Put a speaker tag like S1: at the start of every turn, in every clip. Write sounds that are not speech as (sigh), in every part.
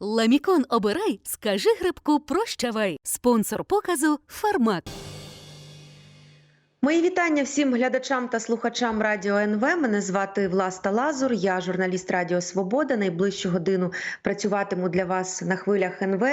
S1: Ламікон обирай, скажи грибку прощавай. Спонсор показу Фармак.
S2: Мої вітання всім глядачам та слухачам Радіо НВ. Мене звати Власта Лазур. Я журналіст Радіо Свобода. Найближчу годину працюватиму для вас на хвилях НВ.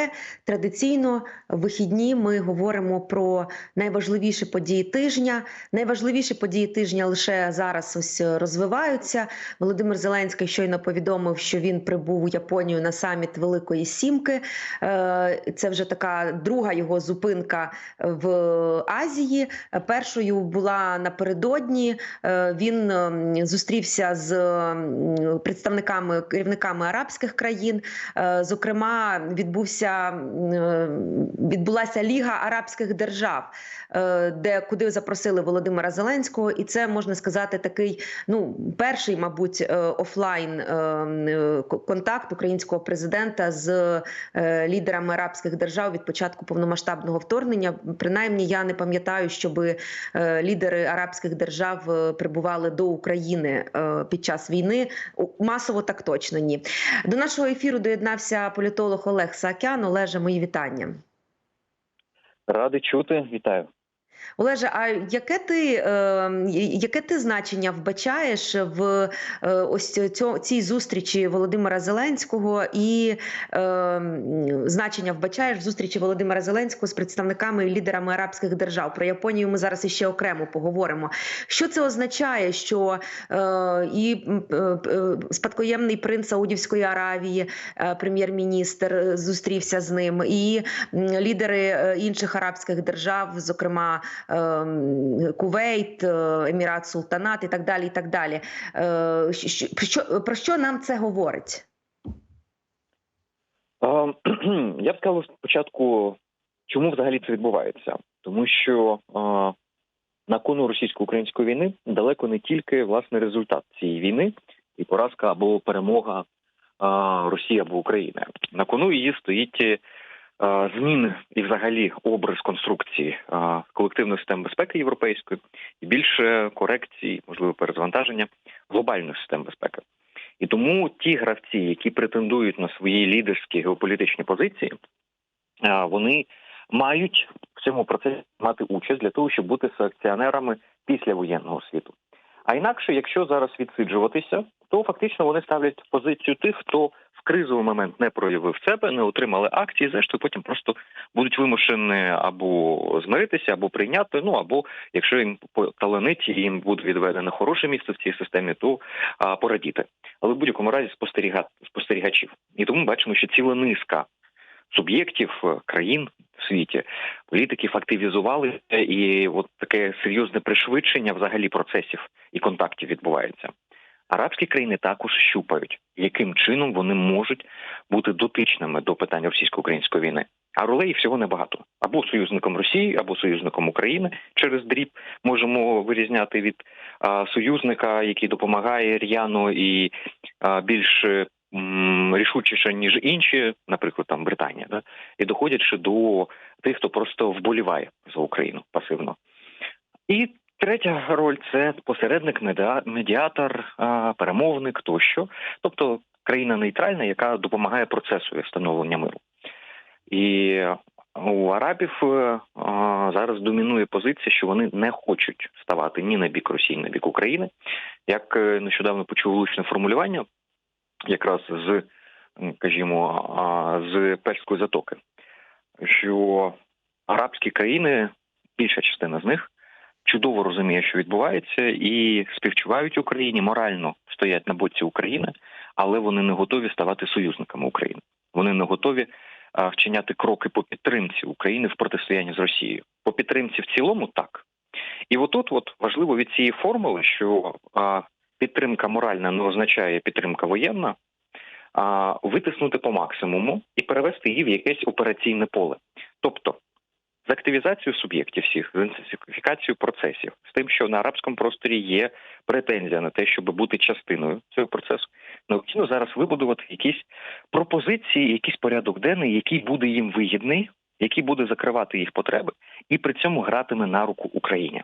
S2: Традиційно в вихідні ми говоримо про найважливіші події тижня. Найважливіші події тижня лише зараз ось розвиваються. Володимир Зеленський щойно повідомив, що він прибув у Японію на саміт Великої Сімки. Е, Це вже така друга його зупинка в Азії. Першою була напередодні. Е, Він ем, зустрівся з представниками керівниками арабських країн. Е, Зокрема, відбувся е, відбулася Ліга Арабських держав, де куди запросили Володимира Зеленського, і це можна сказати такий ну перший, мабуть, офлайн е, м, к- контакт українського президента з лідерами арабських держав від початку повномасштабного вторгнення. Принаймні, я не пам'ятаю, щоби лідери арабських держав е, прибували до України е, під час війни. Масово так точно ні. До нашого ефіру доєднався політолог Олег Саакян. Олеже, мої вітання.
S3: Радий чути, вітаю.
S2: Олеже, а яке ти, е, яке ти значення вбачаєш в е, ось цьо, цій зустрічі Володимира Зеленського і е, значення вбачаєш в зустрічі Володимира Зеленського з представниками і лідерами арабських держав? Про Японію ми зараз іще окремо поговоримо. Що це означає, що і е, спадкоємний принц Саудівської Аравії, прем'єр-міністр, зустрівся з ним, і лідери інших арабських держав, зокрема ем, Кувейт, е, Емірат Султанат і так далі. І так далі. Е, про що нам це говорить?
S3: Е, (clears throat) Я б сказав спочатку, чому взагалі це відбувається, тому що на кону російсько-української війни далеко не тільки власне результат цієї війни і поразка або перемога Росії або України. На кону її стоїть зміни і взагалі образ конструкції колективної системи безпеки європейської і більше корекції, можливо, перезвантаження глобальної системи безпеки. І тому ті гравці, які претендують на свої лідерські геополітичні позиції, вони мають в цьому процесі мати участь для того, щоб бути санкціонерами післявоєнного світу. А інакше, якщо зараз відсиджуватися, то фактично вони ставлять позицію тих, хто кризовий момент не проявив себе, не отримали акції, зрештою потім просто будуть вимушені або змиритися, або прийняти. Ну або якщо їм поталанить, і їм буде відведено хороше місце в цій системі, то а, порадіти але в будь-якому разі спостерігати спостерігачів. І тому бачимо, що ціла низка суб'єктів е, країн в світі політиків активізували, і от таке серйозне пришвидшення взагалі процесів і контактів відбувається. Арабські країни також щупають, яким чином вони можуть бути дотичними до питання російсько-української війни. А ролей всього небагато або союзником Росії, або союзником України через дріб можемо вирізняти від а, союзника, який допомагає р'яно і а, більш м, рішучіше ніж інші, наприклад, там Британія, да, і доходячи до тих, хто просто вболіває за Україну пасивно. І третя роль це посередник, медіа- медіатор, перемовник тощо, тобто країна нейтральна, яка допомагає процесу встановлення миру. І у арабів е, зараз домінує позиція, що вони не хочуть ставати ні на бік Росії, ні на бік України. Як е, нещодавно почув влучне формулювання, якраз з, кажімо, з Перської затоки, що арабські країни, більша частина з них, чудово розуміє, що відбувається, і співчувають Україні, морально стоять на боці України, але вони не готові ставати союзниками України. Вони не готові вчиняти кроки по підтримці України в протистоянні з Росією. По підтримці в цілому так. І отут от важливо від цієї формули, що підтримка моральна не означає підтримка воєнна, а витиснути по максимуму і перевести її в якесь операційне поле. Тобто з активізацією суб'єктів всіх, з інтенсифікацією процесів, з тим, що на арабському просторі є претензія на те, щоб бути частиною цього процесу, необхідно зараз вибудувати якісь пропозиції, якийсь порядок денний, який буде їм вигідний, який буде закривати їх потреби, і при цьому гратиме на руку Україні.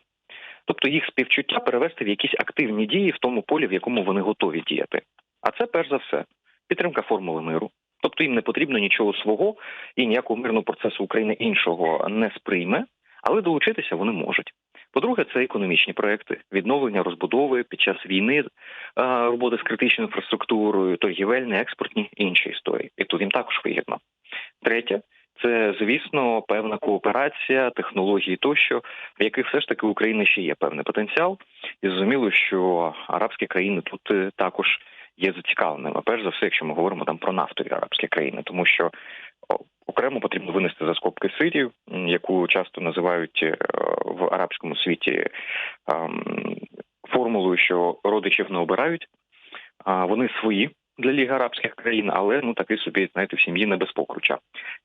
S3: Тобто їх співчуття перевести в якісь активні дії в тому полі, в якому вони готові діяти. А це перш за все підтримка формули миру, Тобто їм не потрібно нічого свого і ніякого мирного процесу України іншого не сприйме, але долучитися вони можуть. По-друге, це економічні проекти відновлення розбудови під час війни, е, роботи з критичною інфраструктурою, торгівельні, експортні інші історії. І тут їм також вигідно. Третє. Це, звісно, певна кооперація, технології тощо, в яких все ж таки в Україні ще є певний потенціал, і зрозуміло, що арабські країни тут е, також є зацікавленими. Перш за все, якщо ми говоримо там про нафтові арабські країни, тому що окремо потрібно винести за скобки Сирію, яку часто називають е, в арабському світі ем, формулою, що родичів не обирають, а вони свої для Ліги арабських країн, але ну такий собі знаєте в сім'ї не без покруча.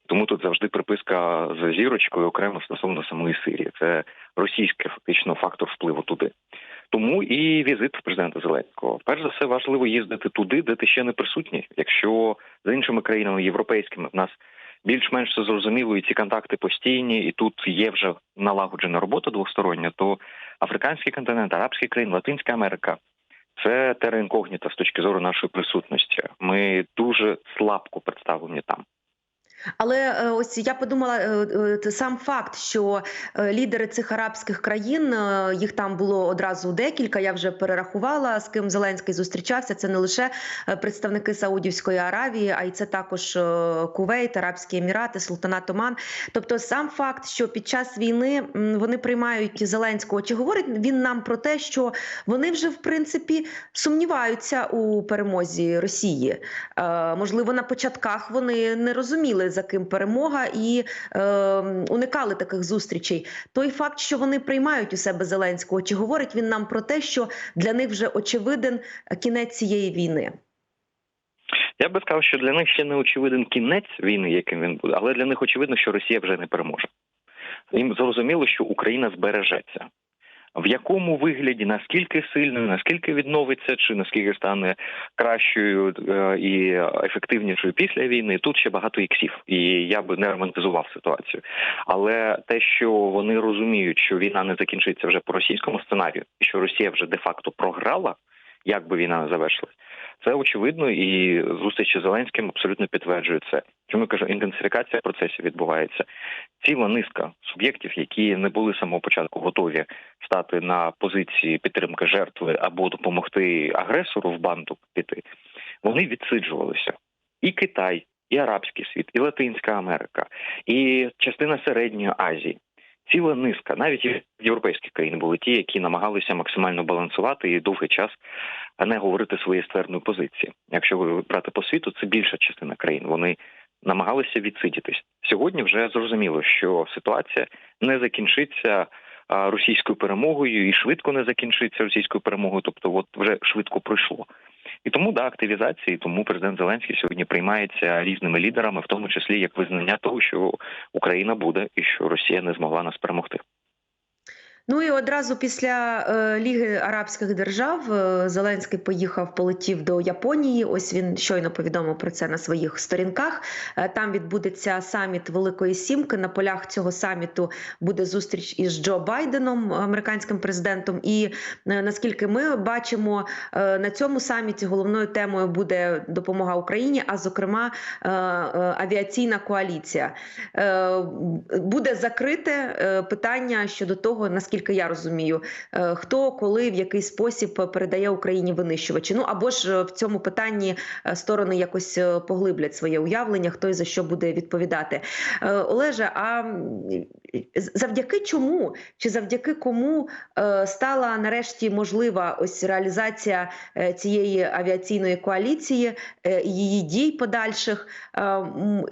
S3: Тому тут завжди приписка за зірочкою окремо стосовно самої Сирії. Це російський фактично фактор впливу туди. Тому і візит президента Зеленського. Перш за все, важливо їздити туди, де ти ще не присутній. Якщо з іншими країнами європейськими в нас більш-менш все зрозуміло, і ці контакти постійні, і тут є вже налагоджена робота двостороння, то африканський континент, арабські країни, Латинська Америка це тера інкогніта з точки зору нашої присутності. Ми дуже слабко представлені там.
S2: Але е, ось я подумала, е, е, сам факт, що лідери цих арабських країн, їх там було одразу декілька. Я вже перерахувала, з ким Зеленський зустрічався. Це не лише представники Саудівської Аравії, а й це також Кувейт, Арабські Емірати, Султанат Оман. Тобто, сам факт, що під час війни вони приймають Зеленського, чи говорить він нам про те, що вони вже в принципі сумніваються у перемозі Росії? Можливо, на початках вони не розуміли за ким перемога і е, уникали таких зустрічей. Той факт, що вони приймають у себе Зеленського, чи говорить він нам про те, що для них вже очевиден кінець цієї війни?
S3: Я би сказав, що для них ще не очевиден кінець війни, яким він буде, але для них очевидно, що Росія вже не переможе. Їм зрозуміло, що Україна збережеться. В якому вигляді, наскільки сильною, наскільки відновиться, чи наскільки стане кращою е, і ефективнішою після війни, тут ще багато іксів, і я би не романтизував ситуацію. Але те, що вони розуміють, що війна не закінчиться вже по російському сценарію, що Росія вже де-факто програла, як би війна не завершилась, це очевидно, і зустрічі з Зеленським абсолютно підтверджує це. Чому я кажу, інтенсифікація процесів відбувається. Ціла низка суб'єктів, які не були з самого початку готові стати на позиції підтримки жертви або допомогти агресору в банду піти, вони відсиджувалися. І Китай, і Арабський світ, і Латинська Америка, і частина Середньої Азії. Ціла низка, навіть європейські країни були ті, які намагалися максимально балансувати і довгий час не говорити своєї ствердної позиції. Якщо брати по світу, це більша частина країн. Вони намагалися відсидітись. Сьогодні вже зрозуміло, що ситуація не закінчиться російською перемогою і швидко не закінчиться російською перемогою. Тобто, от вже швидко пройшло. І тому да, активізації, тому президент Зеленський сьогодні приймається різними лідерами, в тому числі як визнання того, що Україна буде і що Росія не змогла нас перемогти.
S2: Ну і одразу після е, Ліги Арабських Держав е, Зеленський поїхав, полетів до Японії. Ось він щойно повідомив про це на своїх сторінках. Е, там відбудеться саміт Великої Сімки. На полях цього саміту буде зустріч із Джо Байденом, американським президентом. І наскільки ми бачимо, на цьому саміті головною темою буде допомога Україні, а зокрема авіаційна коаліція. Буде закрите питання щодо того, наскільки я розумію, е, хто коли в який спосіб передає Україні винищувачі. Ну або ж е, в цьому питанні е, сторони якось поглиблять своє уявлення, хто і за що буде відповідати. Олеже, а завдяки чому чи завдяки кому е, стала нарешті можлива ось реалізація е, цієї авіаційної коаліції е, її дій подальших?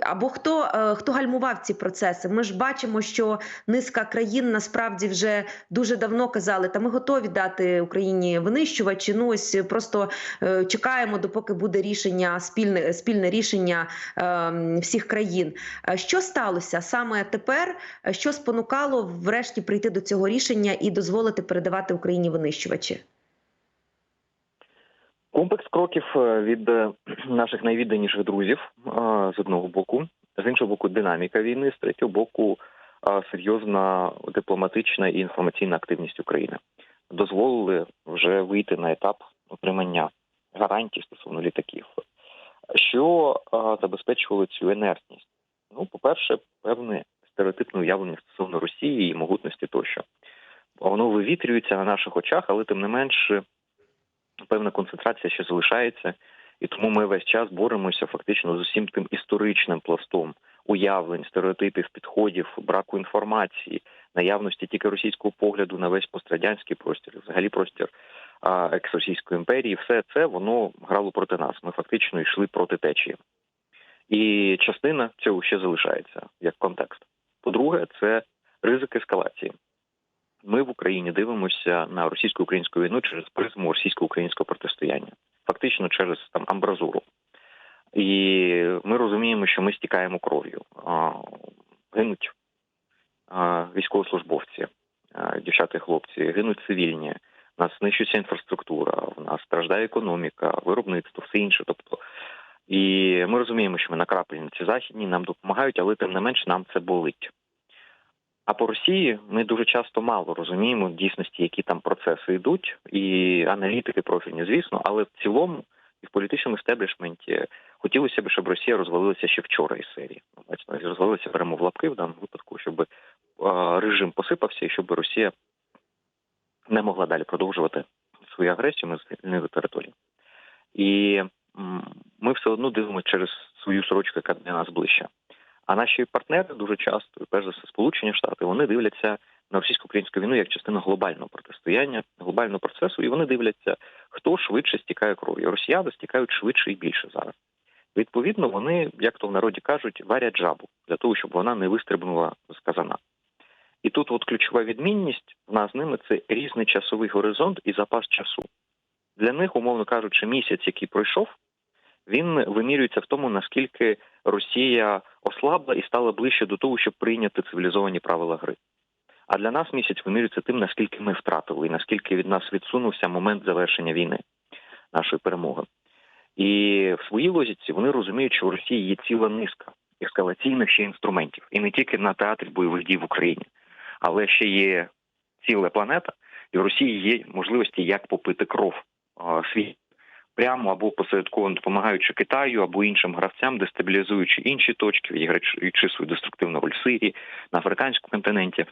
S2: Або хто, хто гальмував ці процеси? Ми ж бачимо, що низка країн насправді вже дуже давно казали, та ми готові дати Україні винищувачі. Ну ось просто чекаємо, допоки буде рішення спільне спільне рішення е, всіх країн. Що сталося саме тепер? Що спонукало врешті прийти до цього рішення і дозволити передавати Україні винищувачі?
S3: Комплекс кроків е, від е, (clears throat) наших найвідданіших друзів е, з одного боку, з іншого боку, динаміка війни, з третього боку, серйозна дипломатична і інформаційна активність України дозволили вже вийти на етап отримання гарантій стосовно літаків. Що забезпечувало цю інертність? Ну, по-перше, певне стереотипне уявлення стосовно Росії, її могутності тощо. Воно вивітрюється на наших очах, але тим не менш певна концентрація ще залишається, і тому ми весь час боремося фактично з усім тим історичним пластом уявлень, стереотипів, підходів, браку інформації, наявності тільки російського погляду на весь пострадянський простір, взагалі простір екс-російської імперії. Все це воно грало проти нас. Ми фактично йшли проти течії. І частина цього ще залишається як контекст. По-друге, це ризик ескалації. Ми в Україні дивимося на російсько-українську війну через призму російсько-українського протистояння, фактично через там амбразуру. І ми розуміємо, що ми стікаємо кров'ю. Гинуть військовослужбовці, дівчата і хлопці, гинуть цивільні. У нас знищується інфраструктура, в нас страждає економіка, виробництво, все інше. Тобто, і ми розуміємо, що ми накраплені ці західні, нам допомагають, але тим не менш нам це болить. А по Росії ми дуже часто мало розуміємо в дійсності, які там процеси йдуть, і аналітики профільні, звісно, але в цілому і в політичному стеблішменті хотілося б, щоб Росія розвалилася ще вчора із серії. Ну, розвалилася беремо в лапки в даному випадку, щоб е, режим посипався і щоб Росія не могла далі продовжувати свою агресію на звільнили території. І ми все одно дивимося через свою сорочку, яка для нас ближча. А наші партнери дуже часто, перш за все, Сполучені Штати, вони дивляться на російсько-українську війну як частину глобального протистояння, глобального процесу, і вони дивляться, хто швидше стікає кров'ю. Росіяни стікають швидше і більше зараз. Відповідно, вони, як то в народі кажуть, варять жабу для того, щоб вона не вистрибнула з казана. І тут от ключова відмінність в нас з ними це різний часовий горизонт і запас часу. Для них, умовно кажучи, місяць, який пройшов, він вимірюється в тому, наскільки Росія ослабла і стала ближче до того, щоб прийняти цивілізовані правила гри. А для нас місяць вимірюється тим, наскільки ми втратили, і наскільки від нас відсунувся момент завершення війни, нашої перемоги. І в своїй логіці вони розуміють, що у Росії є ціла низка ескалаційних ще інструментів, і не тільки на театрі бойових дій в Україні, але ще є ціла планета, і в Росії є можливості, як попити кров світ прямо або посередковано допомагаючи Китаю або іншим гравцям, дестабілізуючи інші точки, відіграючи свою деструктивну роль в Сирії, на африканському континенті,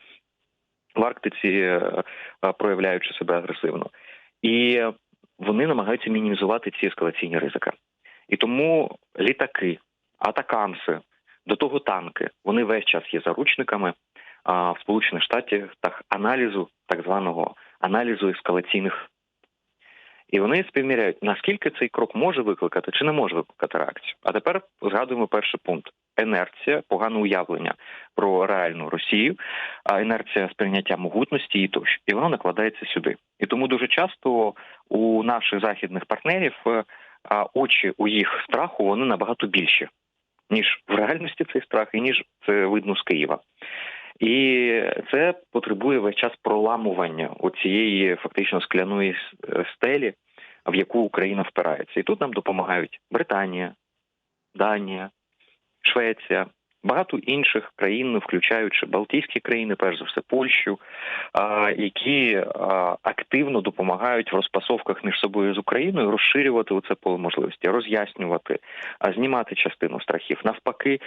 S3: в Арктиці е, е, проявляючи себе агресивно. І вони намагаються мінімізувати ці ескалаційні ризики. І тому літаки, атакамси, до того танки, вони весь час є заручниками а, в Сполучених Штатах аналізу, так званого аналізу ескалаційних. І вони співміряють, наскільки цей крок може викликати чи не може викликати реакцію. А тепер згадуємо перший пункт: інерція, погане уявлення про реальну Росію, а інерція сприйняття могутності і тощо. І воно накладається сюди. І тому дуже часто у наших західних партнерів е, очі у їх страху вони набагато більші, ніж в реальності цей страх, і ніж це видно з Києва. І це потребує весь час проламування оцієї фактично скляної стелі, в яку Україна впирається. І тут нам допомагають Британія, Данія, Швеція, багато інших країн, включаючи Балтійські країни, перш за все Польщу, які активно допомагають в розпасовках між собою з Україною розширювати оце поле можливості, роз'яснювати, знімати частину страхів, навпаки,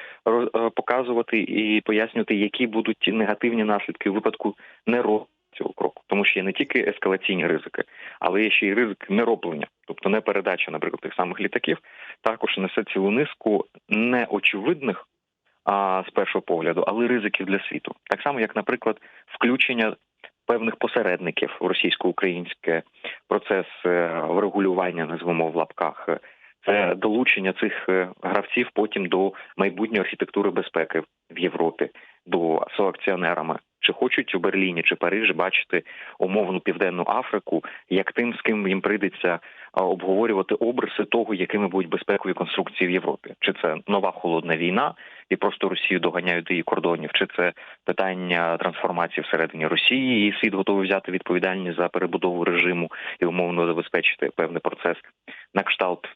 S3: показувати і пояснювати, які будуть негативні наслідки у випадку нерозвитку цього кроку, тому що є не тільки ескалаційні ризики, але є ще й ризик нероблення, тобто не передача, наприклад, тих самих літаків, також несе цілу низку неочевидних а, з першого погляду, але ризиків для світу. Так само, як, наприклад, включення певних посередників в російсько-українське процес врегулювання, назвемо в лапках. Це долучення цих гравців потім до майбутньої архітектури безпеки в Європі, до соакціонерами. Чи хочуть у Берліні чи Парижі бачити умовну південну Африку, як тим, з ким їм прийдеться обговорювати обриси того, якими будуть безпекові конструкції в Європі? Чи це нова холодна війна, і просто Росію доганяють до її кордонів? Чи це питання трансформації всередині Росії? І світ готовий взяти відповідальність за перебудову режиму і умовно забезпечити певний процес на кшталт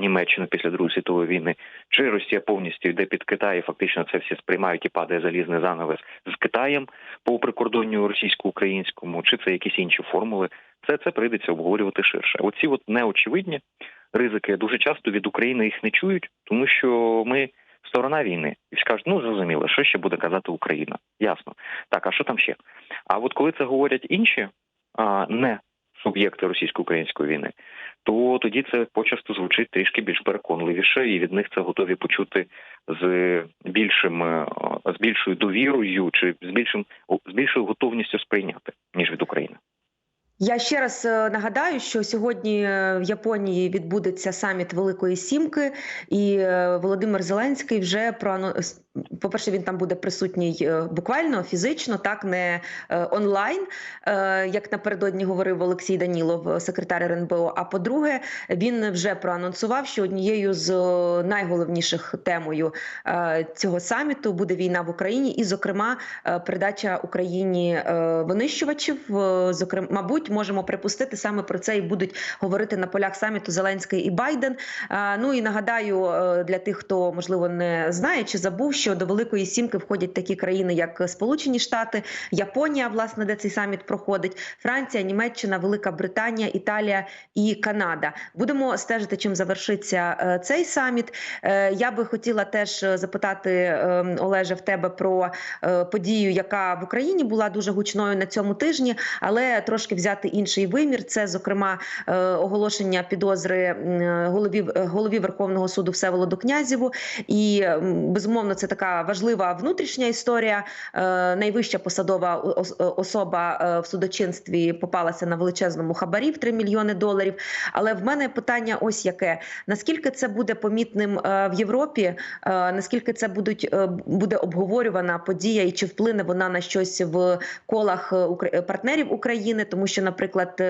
S3: Німеччини після Другої світової війни? Чи Росія повністю йде під Китай, і фактично це всі сприймають і падає залізний занавес з Китаєм? по прикордонню російсько-українському, чи це якісь інші формули, це це прийдеться обговорювати ширше. Оці от неочевидні ризики дуже часто від України їх не чують, тому що ми сторона війни, і скажуть, ну зрозуміло, що ще буде казати Україна. Ясно. Так, а що там ще? А от коли це говорять інші, а не суб'єкти російсько-української війни, то тоді це почасто звучить трішки більш переконливіше, і від них це готові почути з більшим е, з більшою довірою чи з більшим з більшою готовністю сприйняти ніж від України.
S2: Я ще раз е, нагадаю, що сьогодні е, в Японії відбудеться саміт Великої Сімки, і е, Володимир Зеленський вже про по-перше, він там буде присутній буквально фізично, так не онлайн, як напередодні говорив Олексій Данілов, секретар РНБО. А по-друге, він вже проанонсував, що однією з найголовніших темою цього саміту буде війна в Україні, і, зокрема, передача Україні винищувачів. Зокрема, мабуть, можемо припустити саме про це і будуть говорити на полях саміту Зеленський і Байден. Ну і нагадаю для тих, хто можливо не знає чи забув, що до Великої Сімки входять такі країни, як Сполучені Штати, Японія, власне, де цей саміт проходить, Франція, Німеччина, Велика Британія, Італія і Канада. Будемо стежити, чим завершиться е, цей саміт. Е, я би хотіла теж запитати ем, Олеже в тебе про е, подію, яка в Україні була дуже гучною на цьому тижні, але трошки взяти інший вимір. Це зокрема оголошення підозри голові голові Верховного суду Всеволоду Князєву. І безумовно, це така важлива внутрішня історія. Найвища посадова особа в судочинстві попалася на величезному хабарі в 3 мільйони доларів. Але в мене питання: ось яке: наскільки це буде помітним в Європі? Наскільки це будуть буде обговорювана подія, і чи вплине вона на щось в колах партнерів України? Тому що, наприклад,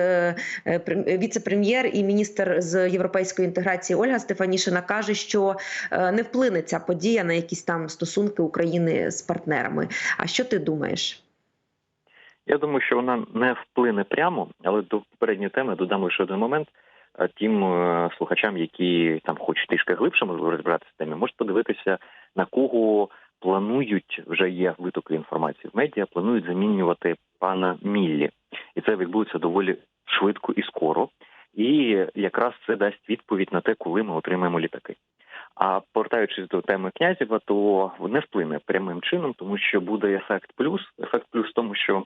S2: віце-прем'єр і міністр з європейської інтеграції Ольга Стефанішина каже, що не вплине ця подія на якісь там стосунки України з партнерами. А що ти думаєш?
S3: Я думаю, що вона не вплине прямо, але до попередньої теми додам лише один момент. Тим слухачам, які там хочуть трішки глибше розбиратися в темі, можуть подивитися на кого планують вже є витоки інформації в медіа. Планують замінювати пана Міллі, і це відбудеться доволі швидко і скоро. І якраз це дасть відповідь на те, коли ми отримаємо літаки. А повертаючись до теми князєва, то не вплине прямим чином, тому що буде ефект плюс. Ефект плюс в тому, що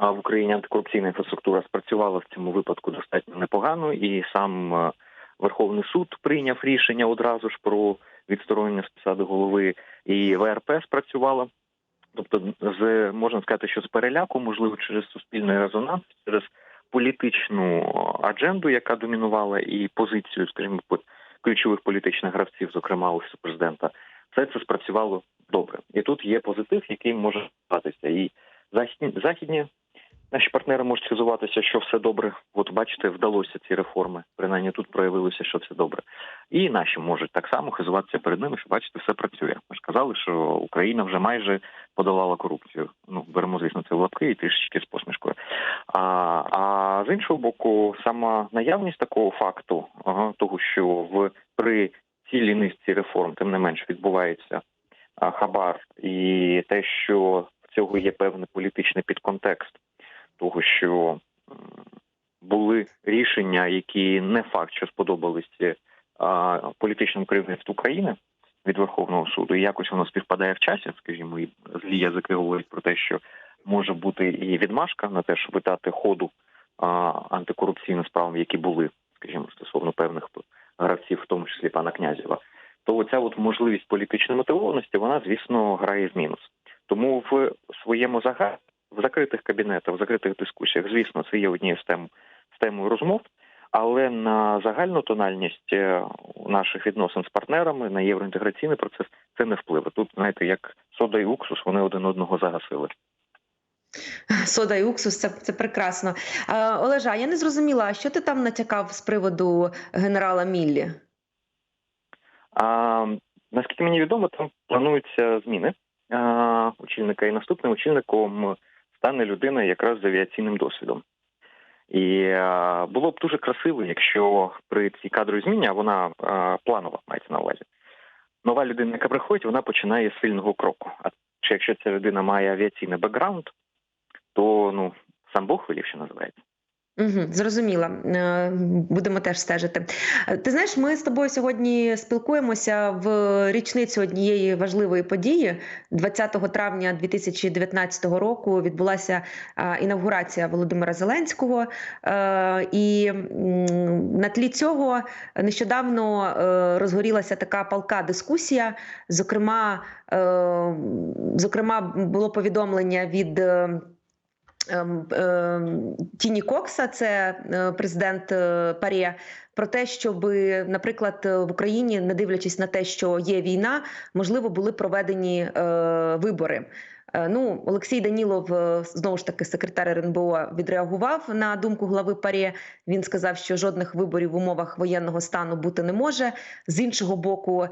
S3: в Україні антикорупційна інфраструктура спрацювала в цьому випадку достатньо непогано, і сам Верховний суд прийняв рішення одразу ж про відсторонення з посади голови, і ВРП спрацювала. Тобто, з можна сказати, що з переляку, можливо, через суспільний резонанс, через політичну адженду, яка домінувала, і позицію, скажімо, ключових політичних гравців, зокрема офісу президента, все це спрацювало добре. І тут є позитив, який може статися. І західні західні наші партнери можуть хизуватися, що все добре. От бачите, вдалося ці реформи. Принаймні тут проявилося, що все добре. І наші можуть так само хизуватися перед ними, що бачите, все працює. Ми ж казали, що Україна вже майже подолала корупцію. Ну беремо, звісно, це в лапки і трішечки з посмішкою. А а з іншого боку, сама наявність такого факту, ага, того, що в при цілій низці реформ, тим не менш, відбувається а, хабар, і те, що в цього є певний політичний підконтекст, того, що були рішення, які не факт, що сподобалися політичному керівництву України від Верховного суду, і якось воно співпадає в часі, скажімо, і злі язики говорять про те, що може бути і відмашка на те, щоб дати ходу антикорупційним справам, які були, скажімо, стосовно певних гравців, в тому числі пана князєва. То оця от можливість політичної мотивованості, вона, звісно, грає в мінус. Тому в своєму загалі в закритих кабінетах, в закритих дискусіях, звісно, це є однією з тем з темою розмов, але на загальну тональність е, наших відносин з партнерами на євроінтеграційний процес це не впливе. Тут знаєте, як сода і уксус, вони один одного загасили.
S2: Сода і уксус, це це прекрасно. Олежа, я не зрозуміла, що ти там натякав з приводу генерала Міллі?
S3: А, Наскільки мені відомо, там плануються зміни а, очільника і наступним очільником стане людина якраз з авіаційним досвідом. І було б дуже красиво, якщо при цій кадровій зміні, а вона планова мається на увазі. Нова людина, яка приходить, вона починає з сильного кроку. А чи якщо ця людина має авіаційний бекграунд, то ну сам Бог велів, що називається.
S2: Угу, зрозуміла. Е, Будемо теж стежити. Е, Ти знаєш, ми з тобою сьогодні спілкуємося в річницю однієї важливої події. 20 травня 2019 року відбулася е, інавгурація Володимира Зеленського. І на тлі цього нещодавно розгорілася така палка дискусія. Зокрема, зокрема, було повідомлення від. Ем, ем, Тіні Кокса, це е, президент е, ПАРЄ, про те, щоб, наприклад, е, в Україні, не дивлячись на те, що є війна, можливо, були проведені вибори. Ну, Олексій Данілов, знову ж таки, секретар РНБО, відреагував на думку глави ПАРЄ. Він сказав, що жодних виборів в умовах воєнного стану бути не може. З іншого боку,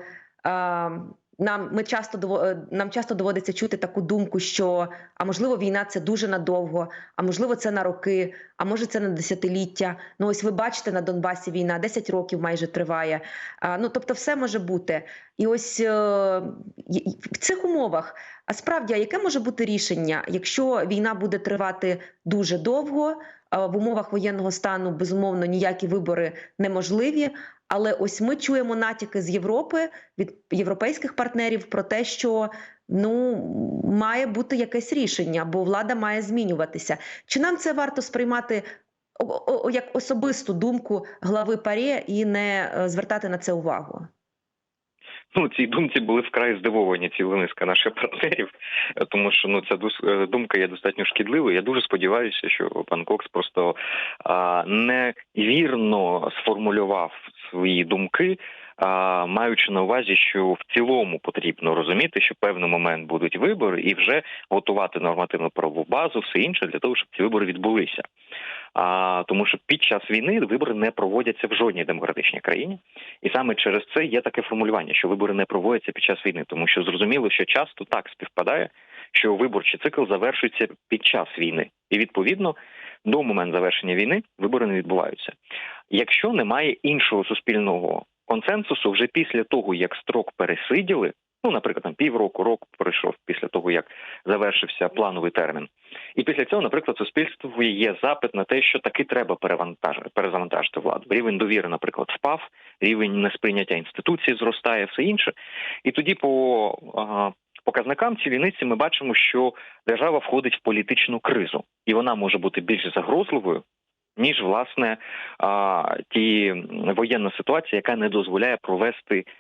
S2: е, нам ми часто е, нам часто доводиться чути таку думку, що а можливо війна це дуже надовго, а можливо, це на роки, а може це на десятиліття. Ну ось ви бачите на Донбасі війна 10 років майже триває. А, ну тобто, все може бути. І ось е, в цих умовах. А справді, а яке може бути рішення, якщо війна буде тривати дуже довго? В умовах воєнного стану безумовно ніякі вибори неможливі. Але ось ми чуємо натяки з Європи від європейських партнерів про те, що ну має бути якесь рішення, бо влада має змінюватися. Чи нам це варто сприймати як особисту думку глави парі і не е, звертати на це увагу?
S3: Ну, цій думці були вкрай здивовані ціла низка наших партнерів, тому що ну ця е, думка є достатньо шкідливою. Я дуже сподіваюся, що пан Кокс просто а, невірно сформулював свої думки. Маючи на увазі, що в цілому потрібно розуміти, що в певний момент будуть вибори, і вже готувати нормативну правову базу, все інше для того, щоб ці вибори відбулися. А тому, що під час війни вибори не проводяться в жодній демократичній країні, і саме через це є таке формулювання, що вибори не проводяться під час війни, тому що зрозуміло, що часто так співпадає, що виборчий цикл завершується під час війни, і відповідно до моменту завершення війни вибори не відбуваються. Якщо немає іншого суспільного консенсусу, вже після того як строк пересиділи, ну наприклад, там півроку, рок пройшов після того, як завершився плановий термін. І після цього, наприклад, суспільству є запит на те, що таки треба перевантажити, перезавантажити владу. Рівень довіри, наприклад, впав, рівень несприйняття інституцій зростає, все інше. І тоді по ага, показникам війниці ми бачимо, що держава входить в політичну кризу, і вона може бути більш загрозливою. Ніж власне а, ті воєнна ситуація, яка не дозволяє провести а,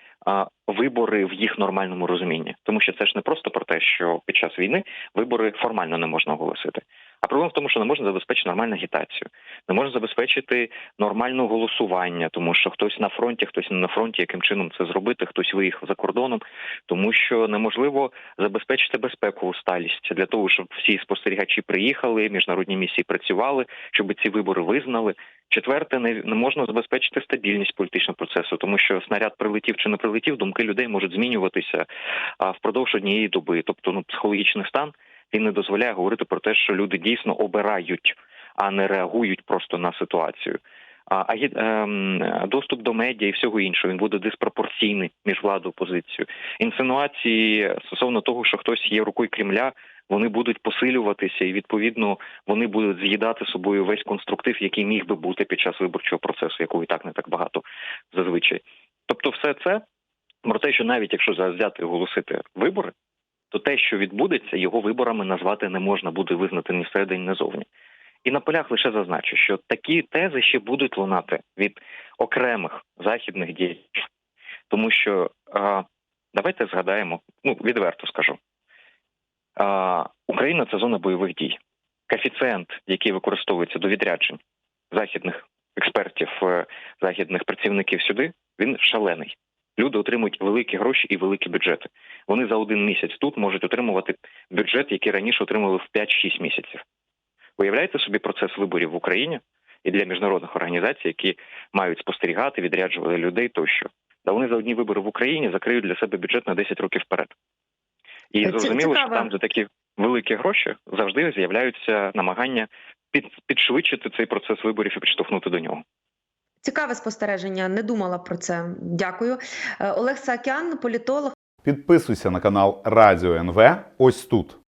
S3: вибори в їх нормальному розумінні, тому що це ж не просто про те, що під час війни вибори формально не можна оголосити. А проблема в тому, що не можна забезпечити нормальну агітацію, не можна забезпечити нормальне голосування, тому що хтось на фронті, хтось не на фронті, яким чином це зробити, хтось виїхав за кордоном, тому що неможливо забезпечити безпекову сталість для того, щоб всі спостерігачі приїхали, міжнародні місії працювали, щоб ці вибори визнали. Четверте, не, не можна забезпечити стабільність політичного процесу, тому що снаряд прилетів чи не прилетів, думки людей можуть змінюватися а, впродовж однієї доби. Тобто, ну психологічний стан він не дозволяє говорити про те, що люди дійсно обирають, а не реагують просто на ситуацію. А ем, доступ до медіа і всього іншого він буде диспропорційний між владою і опозицією. Інсинуації стосовно того, що хтось є рукою Кремля, вони будуть посилюватися, і відповідно вони будуть з'їдати собою весь конструктив, який міг би бути під час виборчого процесу, якого і так не так багато зазвичай. Тобто, все це про те, що навіть якщо зараз взяти оголосити вибори, то те, що відбудеться, його виборами назвати не можна буде визнати ні всередині, ні зовні. І на полях лише зазначу, що такі тези ще будуть лунати від окремих західних діячів, тому що а, давайте згадаємо, ну відверто скажу. А, Україна це зона бойових дій. Коефіцієнт, який використовується до відряджень західних експертів, е, західних працівників сюди, він шалений. Люди отримують великі гроші і великі бюджети. Вони за один місяць тут можуть отримувати бюджет, який раніше отримували в 5-6 місяців. Уявляєте собі процес виборів в Україні і для міжнародних організацій, які мають спостерігати, відряджувати людей тощо. Та вони за одні вибори в Україні закриють для себе бюджет на 10 років вперед. І
S2: Це
S3: зрозуміло, що там за такі великі гроші завжди з'являються намагання підшвидшити цей процес виборів і підштовхнути до нього.
S2: Цікаве спостереження. Не думала про це. Дякую. Е, Олег Саакян, політолог.
S4: Підписуйся на канал Радіо НВ ось тут.